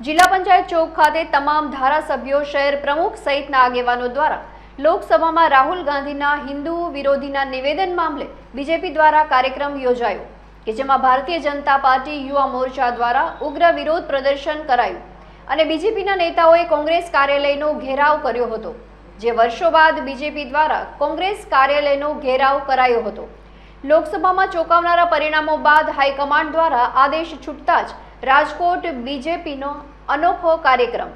જિલ્લા પંચાયત ચોક ખાતે તમામ ધારાસભ્યો, શહેર પ્રમુખ સહિતના આગેવાનો દ્વારા લોકસભામાં રાહુલ ગાંધીના હિન્દુ વિરોધીના નિવેદન મામલે બીજેપી દ્વારા કાર્યક્રમ યોજાયો, કે જેમાં ભારતીય જનતા પાર્ટી યુવા મોરચા દ્વારા ઉગ્ર વિરોધ પ્રદર્શન કરાયું અને બીજેપીના નેતાઓએ કોંગ્રેસ કાર્યાલયનો ઘેરાવ કર્યો હતો, જે વર્ષો બાદ બીજેપી દ્વારા કોંગ્રેસ કાર્યાલયનો ઘેરાવ કરાયો હતો. લોકસભામાં ચોંકાવનારા પરિણામો બાદ હાઈકમાન્ડ દ્વારા આદેશ છૂટતા જ રાજકોટ બીજેપીનો અનોખો કાર્યક્રમ.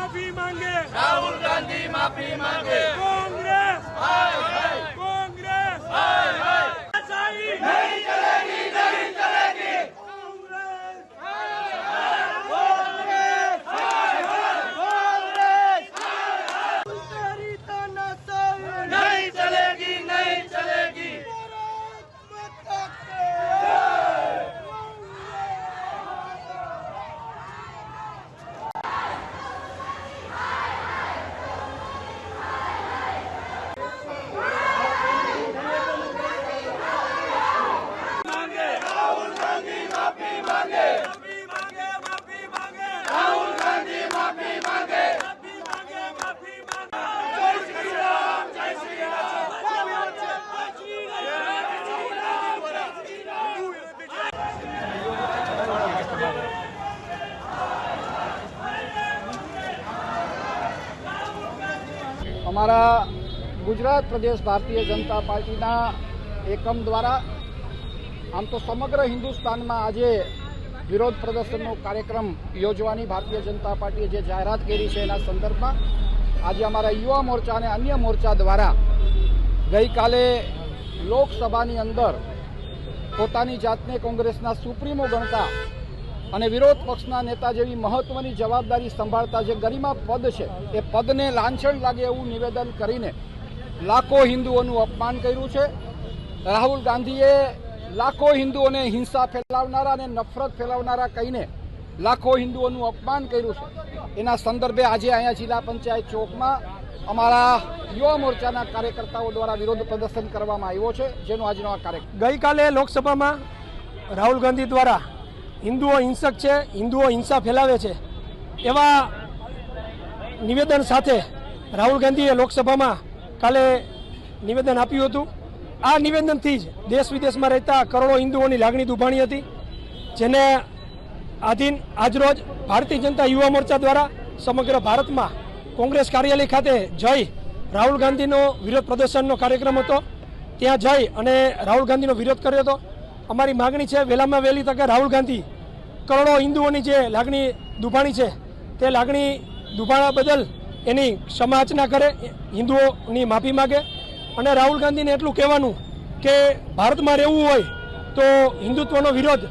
માફી માંગે. રાહુલ ગાંધી માફી માંગે. અમારા ગુજરાત પ્રદેશ ભારતીય જનતા પાર્ટીના એકમ દ્વારા આમ તો સમગ્ર હિન્દુસ્તાનમાં આજે વિરોધ પ્રદર્શનનો કાર્યક્રમ યોજવાની ભારતીય જનતા પાર્ટીએ જે જાહેરાત કરી છે એના સંદર્ભમાં આજે અમારા યુવા મોરચા અને અન્ય મોરચા દ્વારા ગઈકાલે લોકસભાની અંદર પોતાની જાતને કોંગ્રેસના સુપ્રીમો ગણતા અને વિરોધ પક્ષના નેતા જેવી મહત્વની જવાબદારી સંભાળતા જે ગરિમા પદ છે, એ પદને લાંછણ લાગે એવું નિવેદન કરીને લાખો હિન્દુઓનું અપમાન કર્યું છે. રાહુલ ગાંધીએ લાખો હિન્દુઓને હિંસા ફેલાવનારા અને નફરત ફેલાવનારા કહીને લાખો હિન્દુઓનું અપમાન કર્યું છે. એના સંદર્ભે આજે અહીંયા જિલ્લા પંચાયત ચોકમાં અમારા યુવા મોરચાના કાર્યકર્તાઓ દ્વારા વિરોધ પ્રદર્શન કરવામાં આવ્યો છે, જેનો આજનો આ કાર્યક્રમ ગઈકાલે લોકસભામાં રાહુલ ગાંધી દ્વારા હિન્દુઓ હિંસક છે, હિન્દુઓ હિંસા ફેલાવે છે. એવા નિવેદન સાથે રાહુલ ગાંધીએ લોકસભામાં કાલે નિવેદન આપ્યું હતું. આ નિવેદનથી જ દેશ વિદેશમાં રહેતા કરોડો હિન્દુઓની લાગણી દુભાણી હતી, જેને આધીન આજરોજ ભારતીય જનતા યુવા મોરચા દ્વારા સમગ્ર ભારતમાં કોંગ્રેસ કાર્યાલય ખાતે જઈ રાહુલ ગાંધીનો વિરોધ પ્રદર્શનનો કાર્યક્રમ હતો. ત્યાં જઈ અને રાહુલ ગાંધીનો વિરોધ કર્યો હતો. અમારી માગણી છે, વહેલામાં વહેલી તકે રાહુલ ગાંધી, કરોડો હિન્દુઓની જે લાગણી દુભાણી છે, તે લાગણી દુભાણા બદલ એની ક્ષમાચના કરે, હિન્દુઓની માફી માગે. અને રાહુલ ગાંધીને એટલું કહેવાનું કે ભારતમાં રહેવું હોય તો હિન્દુત્વનો વિરોધ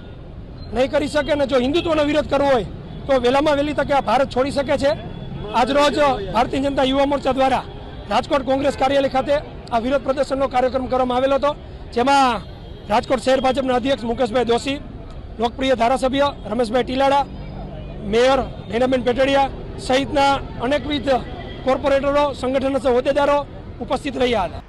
નહીં કરી શકે ને જો હિન્દુત્વનો વિરોધ કરવો હોય તો વહેલામાં વહેલી તકે આ ભારત છોડી શકે છે. આજરોજ ભારતીય જનતા યુવા મોરચા દ્વારા રાજકોટ કોંગ્રેસ કાર્યાલય ખાતે આ વિરોધ પ્રદર્શનનો કાર્યક્રમ કરવામાં આવેલો હતો, જેમાં રાજકોટ શહેર ભાજપના અધ્યક્ષ મુકેશભાઈ દોશી, લોકપ્રિય ધારાસભ્ય રમેશભાઈ ટીલાડા, મેયર નૈનાબેન પેટડિયા સહિતના અનેકવિધ કોર્પોરેટરો, સંગઠનના હોદ્દેદારો ઉપસ્થિત રહ્યા હતા.